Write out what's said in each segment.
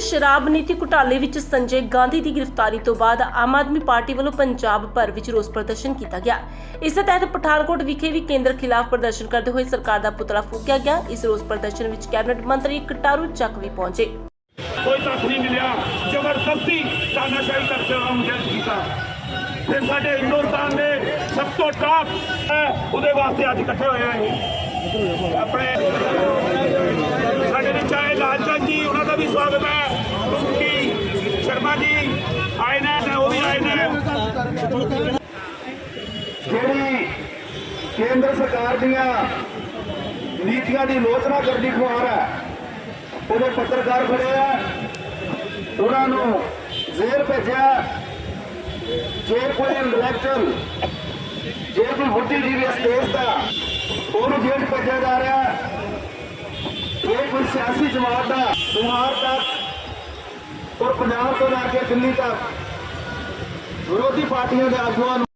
ਸ਼ਰਾਬ ਨੀਤੀ ਘੁਟਾਲੇ ਵਿੱਚ ਸੰਜੇ ਗਾਂਧੀ ਦੀ ਗ੍ਰਿਫਤਾਰੀ ਤੋਂ ਬਾਅਦ ਆਮ ਆਦਮੀ ਪਾਰਟੀ ਵੱਲੋਂ ਪੰਜਾਬ ਭਰ ਵਿੱਚ ਰੋਸ ਪ੍ਰਦਰਸ਼ਨ ਕੀਤਾ ਗਿਆ। ਇਸ ਦੇ ਤਹਿਤ ਪਠਾਨਕੋਟ ਵਿਖੇ ਵੀ ਕੇਂਦਰ ਖਿਲਾਫ ਪ੍ਰਦਰਸ਼ਨ ਕਰਦੇ ਹੋਏ ਸਰਕਾਰ ਦਾ ਪੁਤਲਾ ਫੂਕਿਆ ਗਿਆ। ਇਸ ਰੋਸ ਪ੍ਰਦਰਸ਼ਨ ਵਿੱਚ ਕੈਬਨਿਟ ਮੰਤਰੀ ਕਟਾਰੂ ਚੱਕ ਵੀ ਪਹੁੰਚੇ। ਕੋਈ ਤੱਥ ਨਹੀਂ ਮਿਲਿਆ। ਜ਼ਬਰਦਸਤੀ ਤਾਨਾਸ਼ਾਹੀ ਕਰਕੇ ਉਹਨਾਂ ਨੂੰ ਜੇਲ੍ਹ ਕੀਤਾ। ਤੇ ਸਾਡੇ ਹਿੰਦੁਸਤਾਨ ਦੇ ਸਭ ਤੋਂ ਟਾਪ ਉਹਦੇ ਵਾਸਤੇ ਅੱਜ ਇਕੱਠੇ ਹੋਏ ਆ ਆਪਣੇ ਸਾਡੇ ਵਿੱਚ ਆਏ ਲਾਲਚੰਦ ਜੀ, ਉਹਨਾਂ ਦਾ ਵੀ ਸਵਾਗਤ ਹੈ। ਸ਼ਰਮਾ ਜੀ, ਆਏ ਨੇ ਉਹ ਵੀ ਆਏ ਨੇ ਜਿਹੜੀ ਕੇਂਦਰ ਸਰਕਾਰ ਦੀਆਂ ਨੀਤੀਆਂ ਦੀ ਲੋਚਨਾ ਕਰਦੀ ਖੁਆਰ ਹੈ, ਉਹਦੇ ਪੱਤਰਕਾਰ ਖੜੇ ਆ ਉਹਨਾਂ ਨੂੰ ਜ਼ੇਰ ਭੇਜਿਆ, ਜੇ ਕੋਈ ਇੰਟੈਲੈਕਚੁਅਲ ਜੇ ਕੋਈ ਬੁੱਧੀਜੀਵੀ ਇਸ ਦੇਸ਼ ਦਾ, ਉਹਨੂੰ ਜੇਲ੍ਹ ਭੇਜਿਆ ਜਾ ਰਿਹਾ ਹੈ। ਇਹ ਕੋਈ ਸਿਆਸੀ ਜਮਾਤ ਦਾ ਬਿਹਾਰ ਤੱਕ ਔਰ ਪੰਜਾਬ ਤੋਂ ਲੈ ਕੇ ਦਿੱਲੀ ਤੱਕ ਵਿਰੋਧੀ ਪਾਰਟੀਆਂ ਦੇ ਆਗੂਆਂ ਨੂੰ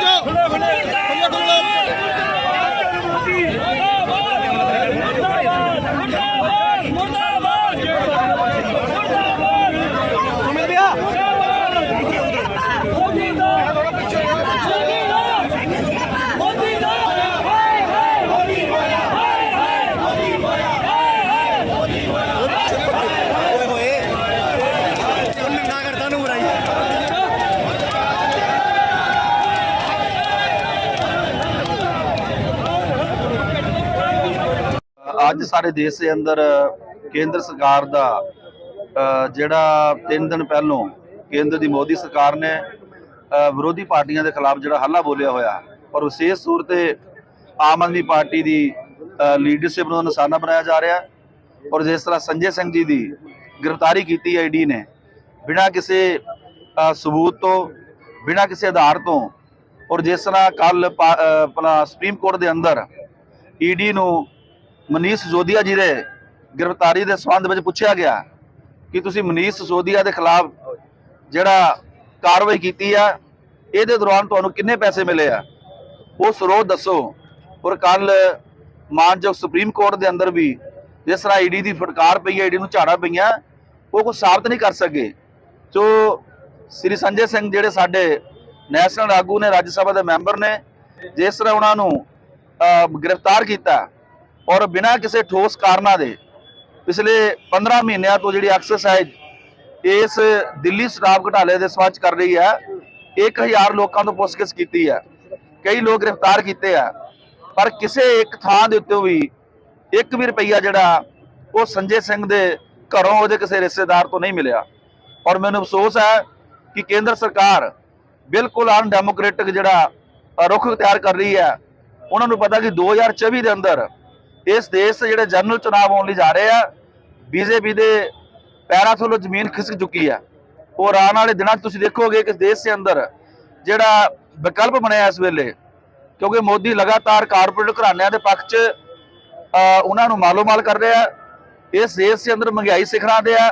ਜਾ ਖੋਲ ਜਾ ਅੱਜ ਸਾਡੇ ਦੇਸ਼ ਦੇ ਅੰਦਰ ਕੇਂਦਰ ਸਰਕਾਰ ਦਾ ਜਿਹੜਾ 3 ਦਿਨ ਪਹਿਲੋਂ ਕੇਂਦਰ ਦੀ ਮੋਦੀ ਸਰਕਾਰ ਨੇ ਵਿਰੋਧੀ ਪਾਰਟੀਆਂ ਦੇ ਖਿਲਾਫ ਜਿਹੜਾ ਹੱਲਾ ਬੋਲਿਆ ਹੋਇਆ ਪਰ ਵਿਸ਼ੇਸ਼ ਤੌਰ ਤੇ ਆਮ ਆਦਮੀ ਪਾਰਟੀ ਦੀ ਲੀਡਰਸ਼ਿਪ ਨੂੰ ਨਿਸ਼ਾਨਾ ਬਣਾਇਆ ਜਾ ਰਿਹਾ ਔਰ ਜਿਸ ਤਰ੍ਹਾਂ ਸੰਜੇ ਸਿੰਘ ਜੀ ਦੀ ਗ੍ਰਿਫਤਾਰੀ ਕੀਤੀ ਆਈਡੀ ਨੇ, ਬਿਨਾਂ ਕਿਸੇ ਸਬੂਤ ਤੋਂ, ਬਿਨਾਂ ਕਿਸੇ ਆਧਾਰ ਤੋਂ, ਔਰ ਜਿਸ ਤਰ੍ਹਾਂ ਕੱਲ ਆਪਣਾ ਸੁਪਰੀਮ ਕੋਰਟ ਦੇ ਅੰਦਰ ਈਡੀ ਨੂੰ ਮਨੀਸ਼ ਸਿਸੋਦੀਆ ਜੀ ਦੇ ਗ੍ਰਿਫਤਾਰੀ ਦੇ ਸੰਬੰਧ ਵਿੱਚ ਪੁੱਛਿਆ ਗਿਆ ਕਿ ਤੁਸੀਂ ਮਨੀਸ਼ ਸਿਸੋਦੀਆ ਦੇ ਖਿਲਾਫ ਜਿਹੜਾ ਕਾਰਵਾਈ ਕੀਤੀ ਆ, ਇਹਦੇ ਦੌਰਾਨ ਤੁਹਾਨੂੰ ਕਿੰਨੇ ਪੈਸੇ ਮਿਲੇ ਆ? ਉਹ ਸਰੋਤ ਦੱਸੋ। ਔਰ ਕੱਲ ਮਾਨਯੋਗ ਸੁਪਰੀਮ ਕੋਰਟ ਦੇ ਅੰਦਰ ਵੀ ਜਿਸ ਤਰ੍ਹਾਂ ਈਡੀ ਦੀ ਫਟਕਾਰ ਪਈ ਹੈ ਈਡੀ ਨੂੰ ਝਾੜਾ ਪਈਆਂ, ਉਹ ਕੁਝ ਸਾਬਤ ਨਹੀਂ ਕਰ ਸਕੇ। ਸੋ ਸ੍ਰੀ ਸੰਜੇ ਸਿੰਘ ਜਿਹੜੇ ਸਾਡੇ ਨੈਸ਼ਨਲ ਆਗੂ ਨੇ, ਰਾਜ ਸਭਾ ਦੇ ਮੈਂਬਰ ਨੇ, ਜਿਸ ਤਰ੍ਹਾਂ ਉਹਨਾਂ ਨੂੰ ਗ੍ਰਿਫਤਾਰ ਕੀਤਾ ਔਰ ਬਿਨਾਂ ਕਿਸੇ ਠੋਸ ਕਾਰਨਾਂ ਦੇ ਪਿਛਲੇ 15 ਮਹੀਨਿਆਂ ਤੋਂ ਜਿਹੜੀ ਐਕਸਰਸਾਈਜ਼ ਇਸ ਦਿੱਲੀ ਸ਼ਰਾਬ ਘਟਾਲੇ ਦੇ ਸਵਾਚ ਕਰ ਰਹੀ ਹੈ 1000 ਲੋਕਾਂ ਤੋਂ ਪੁੱਛਗਿੱਛ ਕੀਤੀ ਹੈ ਕਈ ਲੋਕ ਗ੍ਰਿਫਤਾਰ ਕੀਤੇ ਆ ਪਰ ਕਿਸੇ ਇੱਕ ਥਾਂ ਦੇ ਉੱਤੇ ਵੀ ਇੱਕ ਵੀ ਰੁਪਈਆ ਜਿਹੜਾ ਉਹ ਸੰਜੇ ਸਿੰਘ ਦੇ ਘਰੋਂ ਉਹਦੇ ਕਿਸੇ ਰਿਸ਼ਤੇਦਾਰ ਤੋਂ ਨਹੀਂ ਮਿਲਿਆ। ਔਰ ਮੈਨੂੰ ਅਫਸੋਸ ਹੈ ਕਿ ਕੇਂਦਰ ਸਰਕਾਰ ਬਿਲਕੁਲ ਅਨਡੈਮੋਕ੍ਰੈਟਿਕ ਜਿਹੜਾ ਅ, ਰੁਖ ਇਖਤਿਆਰ ਕਰ ਰਹੀ ਹੈ ਉਹਨਾਂ ਨੂੰ ਪਤਾ ਕਿ 2024 ਦੇ ਅੰਦਰ ਇਸ ਦੇਸ਼ ਦੇ ਜਿਹੜੇ ਜਨਰਲ ਚੁਣਾਵ ਹੋਣ ਲਈ ਜਾ ਰਹੇ ਆ, ਬੀਜੇਪੀ ਦੇ ਪੈਰਾਂ ਥੱਲੋਂ ਜ਼ਮੀਨ ਖਿਸਕ ਚੁੱਕੀ ਆ। ਔਰ ਆਉਣ ਵਾਲੇ ਦਿਨਾਂ 'ਚ ਤੁਸੀਂ ਦੇਖੋਗੇ ਕਿ ਦੇਸ਼ ਦੇ ਅੰਦਰ ਜਿਹੜਾ ਵਿਕਲਪ ਬਣਿਆ ਇਸ ਵੇਲੇ, ਕਿਉਂਕਿ ਮੋਦੀ ਲਗਾਤਾਰ ਕਾਰਪੋਰੇਟ ਘਰਾਣਿਆਂ ਦੇ ਪੱਖ 'ਚ ਉਹਨਾਂ ਨੂੰ ਮਾਲੋ-ਮਾਲ ਕਰ ਰਿਹਾ। ਇਸ ਦੇਸ਼ ਦੇ ਅੰਦਰ ਮਹਿੰਗਾਈ ਸਿਖਰਾਂ ਦੇ ਆ,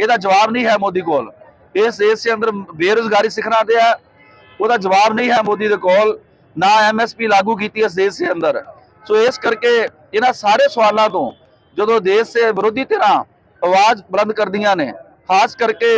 ਇਹਦਾ ਜਵਾਬ ਨਹੀਂ ਹੈ ਮੋਦੀ ਕੋਲ। ਇਸ ਦੇਸ਼ ਦੇ ਅੰਦਰ ਬੇਰੁਜ਼ਗਾਰੀ ਸਿਖਰਾਂ ਦੇ ਆ, ਉਹਦਾ ਜਵਾਬ ਨਹੀਂ ਹੈ ਮੋਦੀ ਦੇ ਕੋਲ। ਨਾ ਐਮਐਸਪੀ ਲਾਗੂ ਕੀਤੀ ਇਸ ਦੇਸ਼ ਦੇ ਅੰਦਰ। ਸੋ ਇਸ ਕਰਕੇ ਇਹਨਾਂ ਸਾਰੇ ਸਵਾਲਾਂ ਤੋਂ ਜਦੋਂ ਦੇਸ਼ ਦੇ ਵਿਰੋਧੀ ਧਿਰਾਂ ਆਵਾਜ਼ ਬੁਲੰਦ ਕਰਦੀਆਂ ਨੇ ਖਾਸ ਕਰਕੇ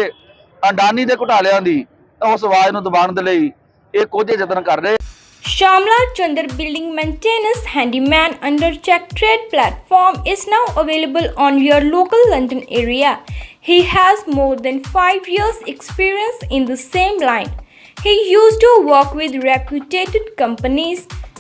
ਅੰਡਾਨੀ ਦੇ ਘੁਟਾਲਿਆਂ ਦੀ ਤਾਂ ਉਸ ਆਵਾਜ਼ ਨੂੰ ਦਬਾਉਣ ਦੇ ਲਈ ਇਹ ਕੋਝੇ ਯਤਨ ਕਰ ਰਹੇ Shamla Chandar Building Maintenance Handyman under Check Trade platform is now available on your local London area. He has more than 5 years experience in the same line. He used to work with reputed companies,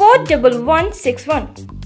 41161.